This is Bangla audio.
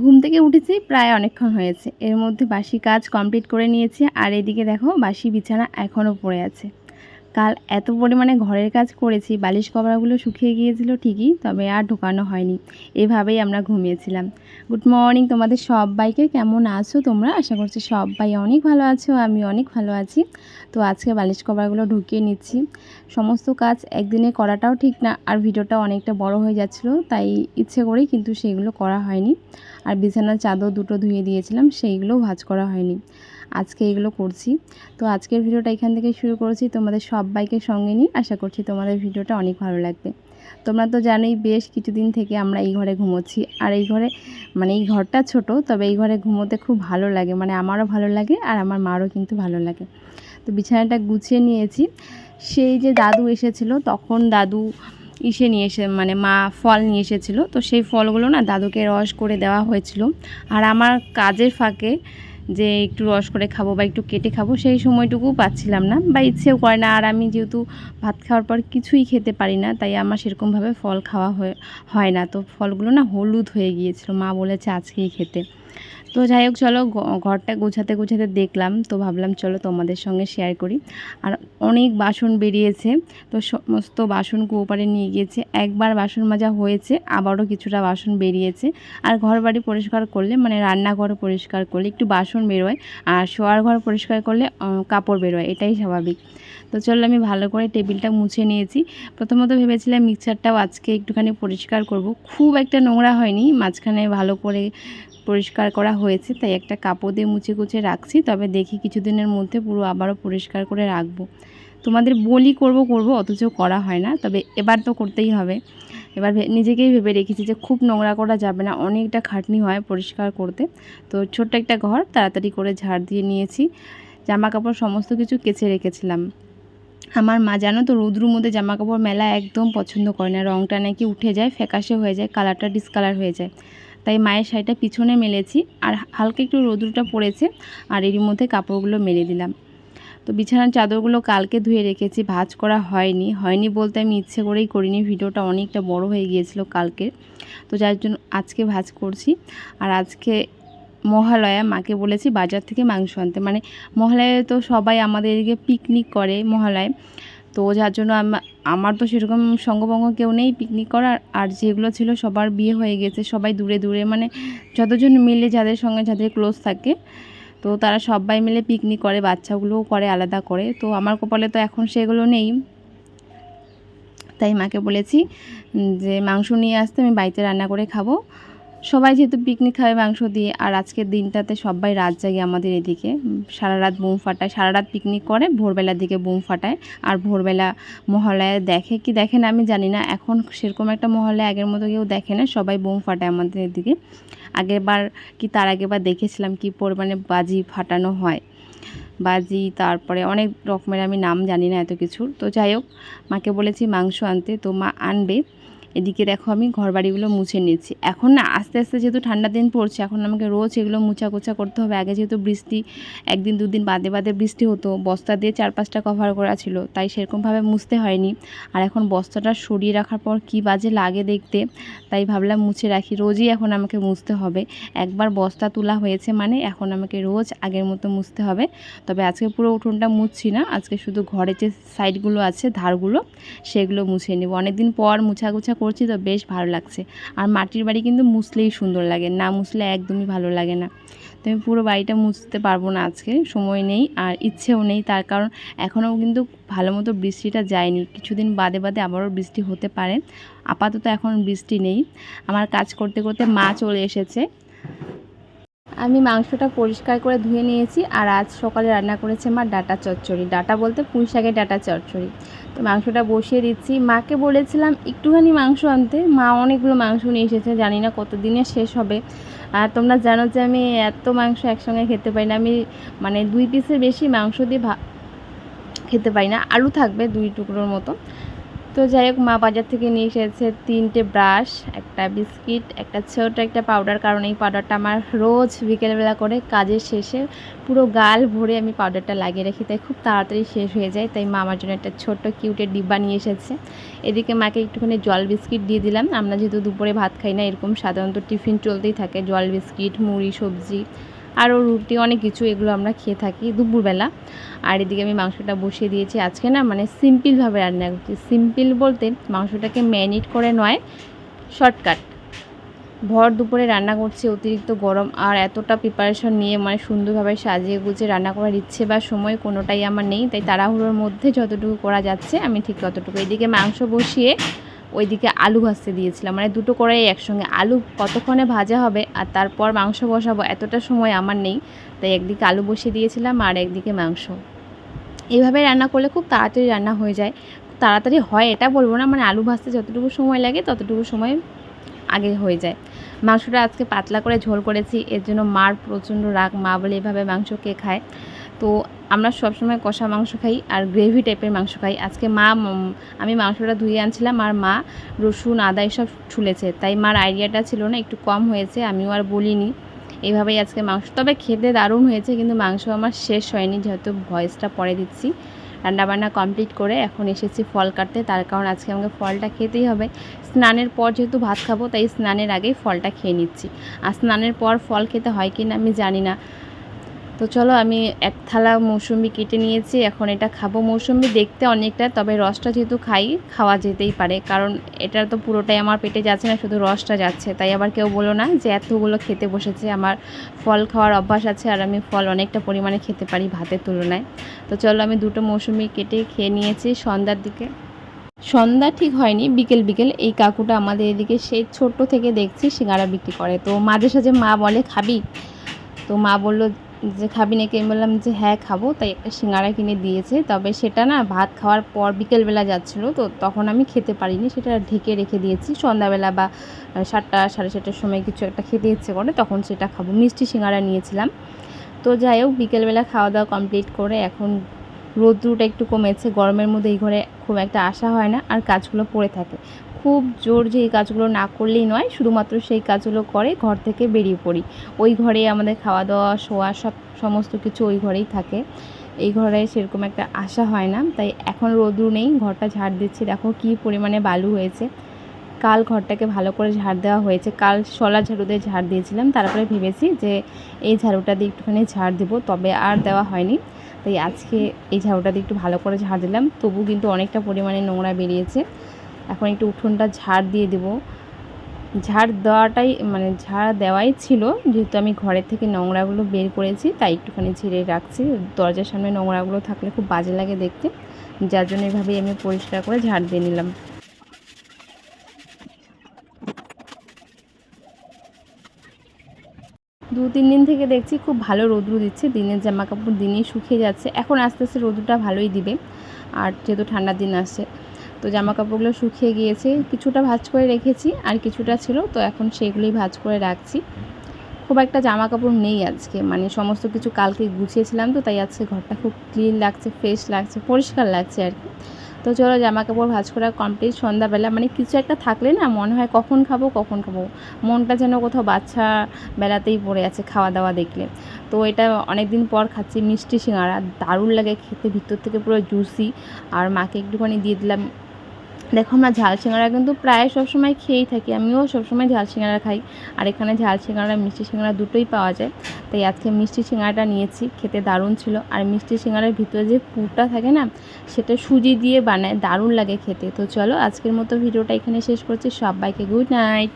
ঘুম থেকে উঠেছি, প্রায় অনেকক্ষণ হয়েছে। এর মধ্যে বাসি কাজ কমপ্লিট করে নিয়েছি, আর এদিকে দেখো বাসি বিছানা এখনও পড়ে আছে। কাল এত পরিমাণে ঘরের কাজ করেছি, বালিশ কভারগুলো শুকিয়ে গিয়েছিল ঠিকই, তবে আর ঢোকানো হয়নি। এভাবেই আমরা ঘুমিয়েছিলাম। গুড মর্নিং তোমাদের সবাইকে, কেমন আছো তোমরা? আশা করছি সবাই অনেক ভালো আছো, আমি অনেক ভালো আছি। তো আজকে বালিশ কভারগুলো ঢুকিয়ে নিচ্ছি। সমস্ত কাজ একদিনে করাটাও ঠিক না, আর ভিডিওটা অনেকটা বড় হয়ে যাচ্ছিল, তাই ইচ্ছে করেই কিন্তু সেইগুলো করা হয়নি। আর বিছানার চাদর দুটো ধুয়ে দিয়েছিলাম, সেইগুলোও ভাজ করা হয়নি। আজকে এগুলো করছি। তো আজকের ভিডিওটা এখান থেকে শুরু করেছি। তোমাদের সবাইকে সঙ্গে নিয়ে আশা করছি তোমাদের ভিডিওটা অনেক ভালো লাগবে। তোমরা তো জানোই বেশ কিছুদিন থেকে আমরা এই ঘরে ঘুমোচ্ছি। আর এই ঘরে মানে এই ঘরটা ছোট, তবে এই ঘরে ঘুমোতে খুব ভালো লাগে। মানে আমারও ভালো লাগে আর আমার মারও কিন্তু ভালো লাগে। তো বিছানাটা গুছিয়ে নিয়েছি। সেই যে দাদু এসেছিল, তখন দাদু ইসে নিয়ে এসে মানে মা ফল নিয়ে এসেছিল। তো সেই ফলগুলো না দাদুকে রস করে দেওয়া হয়েছিল। আর আমার কাজের ফাঁকে যে একটু রস করে খাব বা একটু কেটে খাব, সেই সময়টুকু পাচ্ছিলাম না। বা ইচ্ছেও করে না, আর আমি যেহেতু ভাত খাওয়ার পর কিছুই খেতে পারি না, তাই আমার সেরকমভাবে ফল খাওয়া হয় না। তো ফলগুলো না হলুদ হয়ে গিয়েছিল, মা বলেছে আজকেই খেতে। তো যাই হোক, চলো ঘরটা গোছাতে গোছাতে দেখলাম। তো ভাবলাম চলো তোমাদের সঙ্গে শেয়ার করি। আর অনেক বাসন বেরিয়েছে। তো সমস্ত বাসন কুয়োপারে নিয়ে গিয়েছে। একবার বাসন মাজা হয়েছে, আবারও কিছুটা বাসন বেরিয়েছে। আর ঘর বাড়ি পরিষ্কার করলে মানে রান্নাঘর পরিষ্কার করলে, একটু বাসন বেরোয়। আর শোয়ার ঘর পরিষ্কার করলে কাপড় বেরোয়। এটাই স্বাভাবিক। তো চলো আমি ভালো করে টেবিলটা মুছে নিয়েছি। প্রথমত ভেবেছিলাম মিক্সারটাও আজকে একটুখানি পরিষ্কার করব। খুব একটা নোংরা হয়নি। মাঝখানে ভালো করে পরিষ্কার করা হয়েছে, তাই একটা কাপড় দিয়ে মুছে কুচে রাখছি, তবে দেখি কিছুদিনের মধ্যে পুরো আবারও পরিষ্কার করে রাখব। তোমাদের বলি করব করব, অথচ করা হয় না, তবে এবার তো করতেই হবে। এবার নিজেকেই ভেবে রেখেছি যে খুব নোংরা করা যাবে না, অনেকটা খাটনি হয় পরিষ্কার করতে। তো ছোট্ট একটা ঘর তাড়াতাড়ি করে ঝাড় দিয়ে নিয়েছি জামা কাপড় সমস্ত কিছু কেচে রেখেছিলাম। আমার মা জানো তো রৌদ্রুর মধ্যে জামা কাপড় মেলা একদম পছন্দ করে না রঙটা নাকি উঠে যায়, ফ্যাকাশে হয়ে যায়, কালারটা ডিসকালার হয়ে যায়। তাই মায়ের শাড়িটা পিছনে মেলেছি আর হালকা একটু রৌদ্রটা পড়েছে আর এরই মধ্যে কাপড়গুলো মেলে দিলাম। তো বিছানার চাদরগুলো কালকে ধুয়ে রেখেছি, ভাজ করা হয়নি। হয়নি বলতে আমি ইচ্ছে করেই করিনি, ভিডিওটা অনেকটা বড় হয়ে গিয়েছিল কালকে। তো যার জন্য আজকে ভাজ করছি। আর আজকে মহালয়া মাকে বলেছি বাজার থেকে মাংস আনতে। মানে মহালয়ায় তো সবাই আমাদের এদিকে পিকনিক করে মহালয়ায়। তো যার জন্য আমার তো সেরকম সঙ্গভঙ্গ কেউ নেই পিকনিক করার। আর যেগুলো ছিল সবার বিয়ে হয়ে গেছে, সবাই দূরে দূরে মানে যতজন মিলে যাদের সঙ্গে যাদের ক্লোজ থাকে, তো তারা সবাই মিলে পিকনিক করে, বাচ্চাগুলোও করে, আলাদা করে। তো আমার কপালে তো এখন সেগুলো নেই। তাই মাকে বলেছি যে মাংস নিয়ে আসতে আমি বাড়িতে রান্না করে খাব। সবাই যেহেতু পিকনিক খাবে মাংস দিয়ে, আর আজকের দিনটাতে সবাই রাত জাগে আমাদের এদিকে। সারা রাত বোম ফাটায়, সারা রাত পিকনিক করে, ভোরবেলার দিকে বোম ফাটায়। আর ভোরবেলা মহলায় দেখে কি দেখে না আমি জানি না। এখন সেরকম একটা মহলায় আগের মতো কেউ দেখে না, সবাই বোম ফাটায় আমাদের এদিকে। আগের বার কি তার আগের বার দেখেছিলাম কি পরিমাণে বাজি ফাটানো হয়। বাজি, তারপরে অনেক রকমের আমি নাম জানি না এত কিছুর। তো যাই হোক, মাকে বলেছি মাংস আনতে, তো মা আনবে। এদিকে দেখো আমি ঘর বাড়িগুলো মুছে নিচ্ছি। এখন না আস্তে আস্তে যেহেতু ঠান্ডা দিন পড়ছে, এখন আমাকে রোজ এগুলো মুছা কোচা করতে হবে। আগে যেহেতু বৃষ্টি, একদিন দুদিন বাদে বাদে বৃষ্টি হতো, বস্তা দিয়ে চার পাঁচটা কভার করা ছিল, তাই সেরকমভাবে মুছতে হয়নি। আর এখন বস্তাটা সরিয়ে রাখার পর কি বাজে লাগে দেখতে, তাই ভাবলাম মুছে রাখি। রোজই এখন আমাকে মুছতে হবে। একবার বস্তা তোলা হয়েছে মানে এখন আমাকে রোজ আগের মতো মুছতে হবে। তবে আজকে পুরো উঠোনটা মুছছি না, আজকে শুধু ঘরের যে সাইডগুলো আছে, ধারগুলো, সেগুলো মুছে নেব। অনেকদিন পর মুছা গুছা করছি তো বেশ ভালো লাগছে। আর মাটির বাড়ি কিন্তু মুছলেই সুন্দর লাগে, না মুছলে একদমই ভালো লাগে না। তো আমি পুরো বাড়িটা মুছতে পারব না আজকে, সময় নেই আর ইচ্ছেও নেই, তার কারণ এখনও কিন্তু ভালো মতো বৃষ্টিটা যায়নি। কিছুদিন বাদে বাদে আবারও বৃষ্টি হতে পারে, আপাতত এখন বৃষ্টি নেই। আমার কাজ করতে করতে মা চলে এসেছে। আমি মাংসটা পরিষ্কার করে ধুয়ে নিয়েছি আর আজ সকালে রান্না করেছে মা ডাটা চচ্চড়ি। ডাটা বলতে পুঁই শাকের ডাটা চচ্চড়ি। তো মাংসটা বসিয়ে দিচ্ছি। মাকে বলেছিলাম একটুখানি মাংস আনতে। মা অনেকগুলো মাংস নিয়ে এসেছে, জানি না কত দিনে শেষ হবে। আর তোমরা জানো যে আমি এত মাংস একসঙ্গে খেতে পারি না। আমি মানে দুই পিসের বেশি মাংস দিয়ে খেতে পারি না। আলু থাকবে দুই টুকরোর মতো। তো যাই হোক, মা বাজার থেকে নিয়ে এসেছে তিনটে ব্রাশ, একটা বিস্কিট, একটা ছোট একটা পাউডার, কারণ এই পাউডারটা আমার রোজ বিকেলবেলা করে কাজের শেষে পুরো গাল ভরে আমি পাউডারটা লাগিয়ে রাখি, তাই খুব তাড়াতাড়ি শেষ হয়ে যায়, তাই মা আমার জন্য একটা ছোট্ট কিউটের ডিব্বা নিয়ে এসেছে। এদিকে মাকে একটুখানি জল বিস্কিট দিয়ে দিলাম, আমরা যেহেতু দুপুরে ভাত খাই না, এরকম সাধারণত টিফিন চলতেই থাকে, জল বিস্কিট, মুড়ি, সবজি আরও রুটি, অনেক কিছু, এগুলো আমরা খেয়ে থাকি দুপুরবেলা। আর এদিকে আমি মাংসটা বসিয়ে দিয়েছি। আজকে না মানে সিম্পলভাবে রান্না করছি। সিম্পল বলতে মাংসটাকে ম্যারিনেট করে নয় শর্টকাট ভর দুপুরে রান্না করছি, অতিরিক্ত গরম আর এতটা প্রিপারেশন নিয়ে মানে সুন্দরভাবে সাজিয়ে গুছিয়ে রান্না করার ইচ্ছে বা সময় কোনোটাই আমার নেই। তাই তাড়াহুড়োর মধ্যে যতটুকু করা যাচ্ছে, আমি ঠিক ততটুকু। এদিকে মাংস বসিয়ে ওইদিকে আলু ভাজতে দিয়েছিলাম। মানে দুটো কড়াই একসঙ্গে। আলু কতক্ষণে ভাজা হবে আর তারপর মাংস বসাবো এতটা সময় আমার নেই। তাই একদিকে আলু বসিয়ে দিয়েছিলাম আর একদিকে মাংস। এইভাবে রান্না করলে খুব তাড়াতাড়ি রান্না হয়ে যায়। তাড়াতাড়ি হয়, এটা বলব না। মানে আলু ভাজতে যতটুকু সময় লাগে, ততটুকু সময় আগে হয়ে যায়। মাংসটা আজকে পাতলা করে ঝোল করেছি। এর জন্য মার প্রচণ্ড রাগ। মা বলে, এভাবে মাংস কে খায়? তো আমরা সবসময় কষা মাংস খাই আর গ্রেভি টাইপের মাংস খাই। আজকে মা আমি মাংসটা ধুয়ে আনছিলাম আর মা রসুন, আদা এসব ছুলেছে। তাই মার আইডিয়াটা ছিল না, একটু কম হয়েছে, আমিও আর বলিনি। এইভাবেই আজকে মাংস তবে খেতে দারুণ হয়েছে, কিন্তু মাংস আমার শেষ হয়নি, যেহেতু ভয়েসটা পরে দিচ্ছি। রান্নাবান্না কমপ্লিট করে এখন এসেছি ফল কাটতে, তার কারণ আজকে আমাকে ফলটা খেতেই হবে। স্নানের পর যেহেতু ভাত খাব, তাই স্নানের আগেই ফলটা খেয়ে নিচ্ছি। আর স্নানের পর ফল খেতে হয় কি না আমি জানি না। তো চলো আমি এক থালা মৌসুমি কেটে নিয়েছি, এখন এটা খাব। মৌসুমি দেখতে অনেকটা, তবে রসটা যেহেতু খাই, খাওয়া যেতেই পারে। কারণ এটা তো পুরোটাই আমার পেটে যাচ্ছে না, শুধু রসটা যাচ্ছে। তাই আবার কেউ বলো না যে এতগুলো খেতে বসেছে, আমার ফল খাওয়ার অভ্যাস আছে আর আমি ফল অনেকটা পরিমাণে খেতে পারি ভাতের তুলনায়। তো চলো আমি দুটো মৌসুমি কেটে খেয়ে নিয়েছি সন্ধ্যার দিকে। সন্ধ্যা ঠিক হয়নি, বিকেল বিকেল। এই কাকুটা আমাদের এদিকে সেই ছোট্ট থেকে দেখছি সিঙ্গারা বিক্রি করে। তো মাঝে সাঝে মা বলে, খাবি? তো মা বলল যে খাবি নাকি, আমি বললাম যে হ্যাঁ খাব। তাই একটা সিঙ্গারা কিনে দিয়েছে। তবে সেটা না, ভাত খাওয়ার পর বিকেলবেলা যাচ্ছিল, তো তখন আমি খেতে পারিনি। সেটা ঢেকে রেখে দিয়েছি। সন্ধ্যাবেলা বা সাতটা, সাড়ে সাতটার সময় কিছু একটা খেতে ইচ্ছে করে, তখন সেটা খাব। মিষ্টি সিঙ্গারা নিয়েছিলাম। তো যাই হোক, বিকেলবেলা খাওয়া দাওয়া কমপ্লিট করে এখন রোদ্রুটা একটু কমেছে। গরমের মধ্যে এই ঘরে খুব একটা আসা হয় না, আর কাজগুলো পড়ে থাকে। খুব জোর যে এই কাজগুলো না করলেই নয়, শুধুমাত্র সেই কাজগুলো করে ঘর থেকে বেরিয়ে পড়ি। ওই ঘরে আমাদের খাওয়া দাওয়া, শোয়া সব সমস্ত কিছু ওই ঘরেই থাকে। এই ঘরে সেরকম একটা আশা হয় না, তাই এখন রোদ্রু নেই, ঘরটা ঝাড় দিচ্ছি। দেখো কি পরিমাণে বালু হয়েছে। কাল ঘরটাকে ভালো করে ঝাড় দেওয়া হয়েছে। কাল শলা ঝাড়ু দিয়ে ঝাড় দিয়েছিলাম, তারপরে ভেবেছি যে এই ঝাড়ুটা দিয়ে একটুখানি ঝাড় দেবো, তবে আর দেওয়া হয়নি। তাই আজকে এই ঝাড়ুটা দিয়ে একটু ভালো করে ঝাড় দিলাম। তবু কিন্তু অনেকটা পরিমাণে নোংরা বেরিয়েছে। এখন একটু উঠোনটা ঝাড় দিয়ে দেবো। ঝাড় দেওয়াটাই মানে ঝাড় দেওয়াই ছিল, যেহেতু আমি ঘরের থেকে নোংরাগুলো বের করেছি, তাই একটুখানি ঝেড়ে রাখছি। দরজার সামনে নোংরাগুলো থাকলে খুব বাজে লাগে দেখতে। যার জন্য এভাবেই আমি পরিষ্কার করে ঝাড় দিয়ে নিলাম। দু, তিন দিন থেকে দেখছি খুব ভালো রোদ্রু দিচ্ছে, দিনের জামা কাপড় দিনেই শুকিয়ে যাচ্ছে। এখন আস্তে আস্তে রোদ্রুটা ভালোই দিবে, আর যেহেতু ঠান্ডার দিন আসছে। তো জামা কাপড়গুলো শুকিয়ে গিয়েছে। কিছুটা ভাজ করে রেখেছি, আর কিছুটা ছিল, তো এখন সেগুলোই ভাজ করে রাখছি। খুব একটা জামা কাপড় নেই আজকে মানে সমস্ত কিছু কালকে গুছিয়েছিলাম তো, তাই আজকে ঘরটা খুব ক্লিন লাগছে ফ্রেশ লাগছে, পরিষ্কার লাগছে আর কি। তো চলো জামা কাপড় ভাজ করা কমপ্লিট সন্ধ্যাবেলা মানে কিছু একটা থাকলে না মনে হয় কখন খাব কখন খাব। মনটা যেন কোথাও বাচ্চা বেলাতেই পড়ে আছে খাওয়া দাওয়া দেখলে। তো এটা অনেক দিন পর খাচ্ছি মিষ্টি সিঙ্গারা, দারুণ লাগে খেতে, ভিতর থেকে পুরো জুসি আর মাকে একটুখানি দিয়ে দিলাম দেখো আমরা ঝাল সিঙ্গারা কিন্তু প্রায় সবসময় খেয়েই থাকি, আমিও সবসময় ঝাল সিঙ্গারা খাই। আর এখানে ঝাল সিঙ্গারা, মিষ্টি সিঙ্গারা দুটোই পাওয়া যায়। তাই আজকে মিষ্টি সিঙ্গারাটা নিয়েছি, খেতে দারুণ ছিল। আর মিষ্টি সিঙ্গারার ভিতরে যে পুরটা থাকে না, সেটা সুজি দিয়ে বানায়, দারুণ লাগে খেতে। তো চলো আজকের মতো ভিডিওটা এখানে শেষ করছি, সবাইকে গুড নাইট।